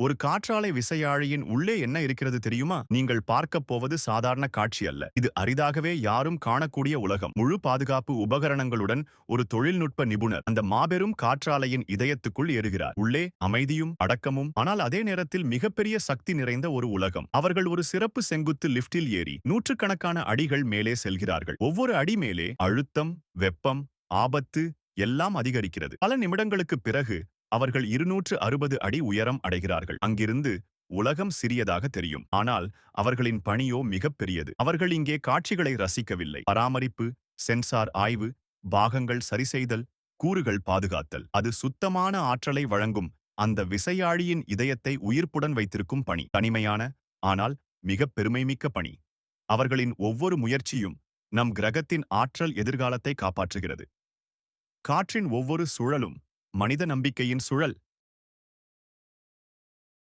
ஒரு காற்றாலை விசையாழியின் உள்ளே என்ன இருக்கிறது தெரியுமா? நீங்கள் பார்க்கப் போவது சாதாரண காட்சி அல்ல. இது அரிதாகவே யாரும் காணக்கூடிய உலகம். முழு பாதுகாப்பு உபகரணங்களுடன் ஒரு தொழில்நுட்ப நிபுணர் அந்த மாபெரும் காற்றாலையின் இதயத்துக்குள் ஏறுகிறார். உள்ளே அமைதியும் அடக்கமும் ஆனால் அதே நேரத்தில் மிகப்பெரிய சக்தி நிறைந்த ஒரு உலகம். அவர்கள் ஒரு சிறப்பு செங்குத்து லிப்டில் ஏறி நூற்றுக்கணக்கான அடிகள் மேலே செல்கிறார்கள். ஒவ்வொரு அடி மேலே அழுத்தம் வெப்பம் ஆபத்து எல்லாம் அதிகரிக்கிறது. பல நிமிடங்களுக்குப் பிறகு அவர்கள் இருநூற்று அறுபது அடி உயரம் அடைகிறார்கள். அங்கிருந்து உலகம் சிறியதாக தெரியும். ஆனால் அவர்களின் பணியோ மிகப்பெரியது அவர்கள் இங்கே காட்சிகளை ரசிக்கவில்லை. பராமரிப்பு சென்சார் ஆய்வு பாகங்கள் சரிசெய்தல் கூறுகள் பாதுகாத்தல். அது சுத்தமான ஆற்றலை வழங்கும் அந்த விசையாழியின் இதயத்தை உயிர்ப்புடன் வைத்திருக்கும் பணி. தனிமையான ஆனால் மிக பெருமைமிக்க பணி. அவர்களின் ஒவ்வொரு முயற்சியும் நம் கிரகத்தின் ஆற்றல் எதிர்காலத்தை காப்பாற்றுகிறது. காற்றின் ஒவ்வொரு சுழலும் மனித நம்பிக்கையின் சுழல்.